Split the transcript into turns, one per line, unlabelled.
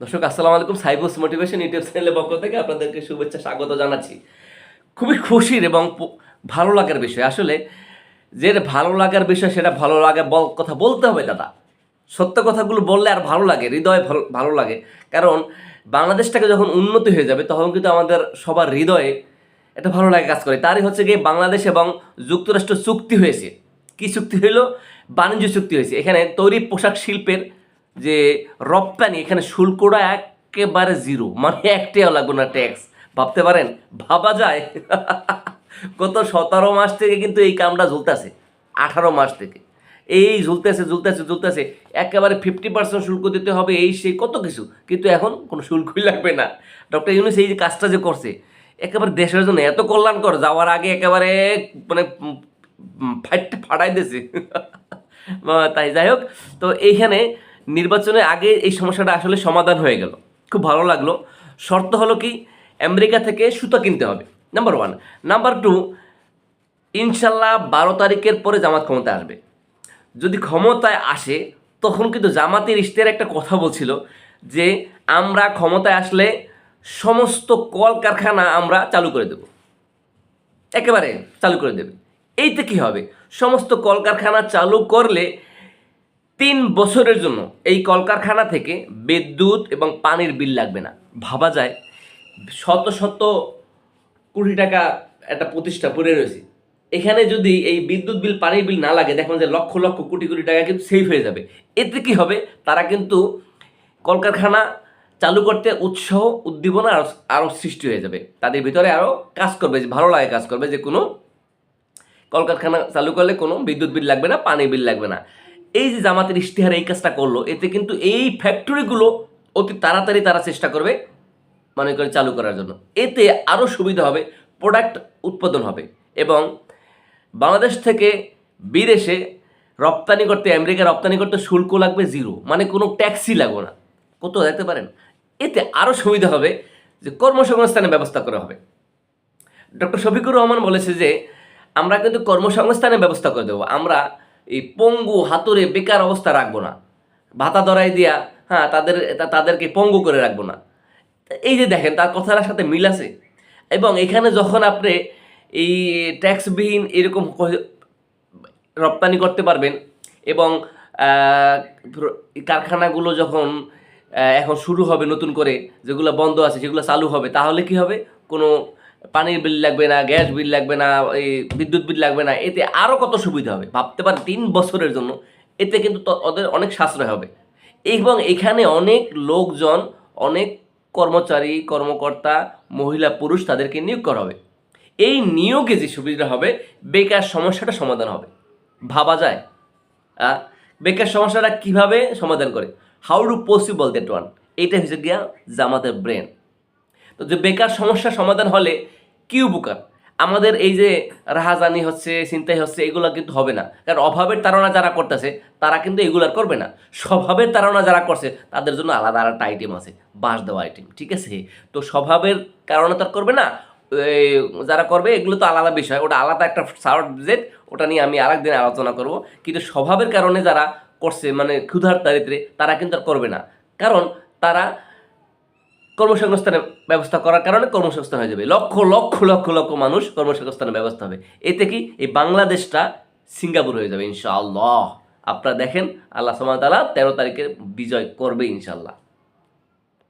দর্শক, আসসালামু আলাইকুম। সাইবস মোটিভেশন ইউটিউব চ্যানেলের পক্ষ থেকে আপনাদেরকে শুভেচ্ছা, স্বাগত জানাচ্ছি। খুবই খুশির এবং ভালো লাগার বিষয়। আসলে যে ভালো লাগার বিষয়, সেটা ভালো লাগে বল কথা বলতে হবে দাদা। সত্য কথাগুলো বললে আর ভালো লাগে, হৃদয়ে ভালো ভালো লাগে। কারণ বাংলাদেশটাকে যখন উন্নতি হয়ে যাবে, তখন কিন্তু আমাদের সবার হৃদয়ে এটা ভালো লাগে কাজ করে। তারই হচ্ছে গিয়ে বাংলাদেশ এবং যুক্তরাষ্ট্র চুক্তি হয়েছে। কি চুক্তি হইল? বাণিজ্য চুক্তি হয়েছে। এখানে তৈরি পোশাক শিল্পের যে রপ্তানি এখানে শুল্কটা একেবারে জিরো মানে একটাও লাগবে না ট্যাক্স ভাবতে পারেন? ভাবা যায়। গত সতেরো মাস থেকে কিন্তু এই কামটা ঝুলতেছে, আঠারো মাস থেকে। এই ঝুলতেছে ঝুলতেছে ঝুলতেছে, একেবারে ফিফটি পার্সেন্ট শুল্ক দিতে হবে, এই সেই কত কিছু, কিন্তু এখন কোনো শুল্কই লাগবে না। ডক্টর ইউনুস এই যে কাজটা যে করছে, একেবারে দেশের জন্য এত কল্যাণকর, যাওয়ার আগে একেবারে মানে ফাইটটা ফাটাই দিয়েছে। তাই যাই হোক, তো এইখানে নির্বাচনের আগে এই সমস্যাটা আসলে সমাধান হয়ে গেল। খুব ভালো লাগল। শর্ত হলো কি? আমেরিকা থেকে সুতো কিনতে হবে নাম্বার ওয়ান নাম্বার টু ইনশাল্লাহ বারো তারিখের পরে জামাত ক্ষমতা আসবে। যদি ক্ষমতায় আসে, তখন কিন্তু জামাতের ইশতের একটা কথা বলছিল যে, আমরা ক্ষমতায় আসলে সমস্ত কলকারখানা আমরা চালু করে দেব। একেবারে চালু করে দেবে। এইতে কি হবে? সমস্ত কলকারখানা চালু করলে তিন বছরের জন্য এই কলকারখানা থেকে বিদ্যুৎ এবং পানির বিল লাগবে না। ভাবা যায়, শত শত কোটি টাকা একটা প্রতিষ্ঠা পড়ে রয়েছে। এখানে যদি এই বিদ্যুৎ বিল, পানির বিল না লাগে, দেখবেন যে লক্ষ লক্ষ কোটি কোটি টাকা কিন্তু সেফ হয়ে যাবে। এতে কি হবে? তারা কিন্তু কলকারখানা চালু করতে উৎসাহ, উদ্দীপনা আরও আরও সৃষ্টি হয়ে যাবে। তাদের ভিতরে আরও কাজ করবে, যে ভালো লাগে কাজ করবে, যে কোনো কলকারখানা চালু করলে কোনো বিদ্যুৎ বিল লাগবে না পানি বিল লাগবে না। এই যে জামাতের ইশতেহার এই কাজটা করল, এতে কিন্তু এই ফ্যাক্টরিগুলো অতি তাড়াতাড়ি তারা চেষ্টা করবে মনে করে চালু করার জন্য। এতে আরও সুবিধা হবে প্রোডাক্ট উৎপাদন হবে এবং বাংলাদেশ থেকে বিদেশে রপ্তানি করতে, আমেরিকা রপ্তানি করতে শুল্ক লাগবে জিরো মানে কোনো ট্যাক্সি লাগবে না। কত দেখতে পারেন? এতে আরও সুবিধা হবে যে কর্মসংস্থানের ব্যবস্থা করা হবে। ডক্টর শফিকুর রহমান বলেছে যে, আমরা কিন্তু কর্মসংস্থানের ব্যবস্থা করে দেবো। আমরা এই পঙ্গু হাতুরে বেকার অবস্থা রাখব না। ভাতা দরাই দিয়া হ্যাঁ তাদের তাদেরকে পঙ্গু করে রাখব না। এই যে দেখেন, তার কথাটার সাথে মিল আছে। এবং এখানে যখন আপনি এই ট্যাক্সবিহীন এরকম রপ্তানি করতে পারবেন এবং কারখানাগুলো যখন এখন শুরু হবে নতুন করে, যেগুলো বন্ধ আছে সেগুলো চালু হবে, তাহলে কি হবে? কোনো পানির বিল লাগবে না, গ্যাস বিল লাগবে না, এই বিদ্যুৎ বিল লাগবে না, এতে আরও কত সুবিধা হবে? ভাবতে পারেন, তিন বছরের জন্য এতে কিন্তু ওদের অনেক সাশ্রয় হবে। এবং এখানে অনেক লোকজন, অনেক কর্মচারী, কর্মকর্তা, মহিলা, পুরুষ তাদেরকে নিয়োগ করা হবে। এই নিয়োগে যে সুবিধা হবে, বেকার সমস্যাটা সমাধান হবে। ভাবা যায়। বেকার সমস্যাটা কীভাবে সমাধান করে? How do possible that one এইটা হচ্ছে গিয়া জামাতের ব্রেন তো যে বেকার সমস্যা সমাধান হলে কি উপকার? আমাদের এই যে রাহাজানি হচ্ছে চিন্তাই হচ্ছে, এগুলো কিন্তু হবে না। কারণ অভাবের তাড়না যারা করতেছে, তারা কিন্তু এগুলো আর করবে না। স্বভাবের তাড়না যারা করছে, তাদের জন্য আলাদা আলাদা আইটেম আছে, বাস দেওয়া আইটেম ঠিক আছে? তো স্বভাবের কারণে তার করবে না। যারা করবে, এগুলো তো আলাদা বিষয়। ওটা আলাদা একটা সাবজেক্ট ওটা নিয়ে আমি আরেকদিন আলোচনা করব। কিন্তু স্বভাবের কারণে যারা করছে মানে ক্ষুধার দারিদ্রে তারা কিন্তু আর করবে না। কারণ তারা কর্মসংস্থানের ব্যবস্থা করার কারণে কর্মসংস্থান হয়ে যাবে। লক্ষ লক্ষ লক্ষ লক্ষ মানুষ কর্মসংস্থানের ব্যবস্থা হবে। এতে কি? এই বাংলাদেশটা সিঙ্গাপুর হয়ে যাবে, ইনশাআল্লাহ। আপনারা দেখেন, আল্লাহ তাআলা তেরো তারিখে বিজয় করবে, ইনশাআল্লাহ।